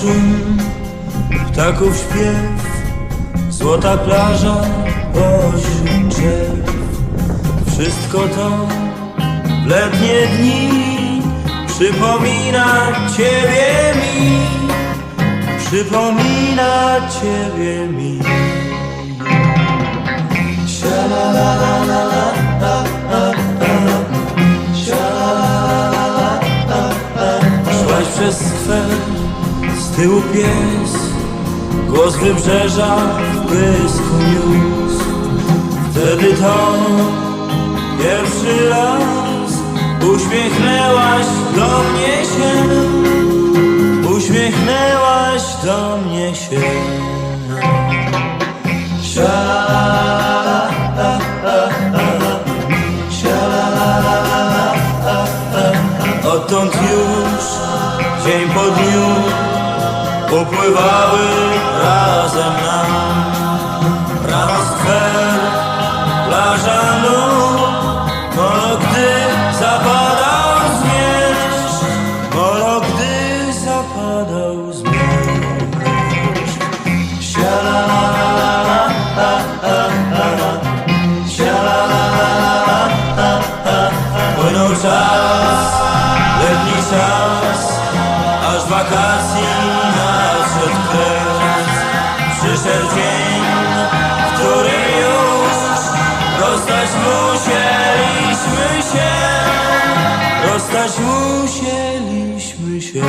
szum, ptaków śpiew, złota plaża, osiu drzew. Wszystko to w letnie dni przypomina ciebie mi, przypomina ciebie mi. Tyłu pies Głos wybrzeża w błysku niósł. Wtedy to pierwszy raz Uśmiechnęłaś do mnie się. Uśmiechnęłaś do mnie się. Odtąd już dzień po upływały razem nam Rano skwer, plaża Molo gdy zapadał zmierzch Molo gdy zapadał zmierzch Płynął czas, letni czas Aż wakacji dzień, który już rozstać musieliśmy się, rozstać musieliśmy się.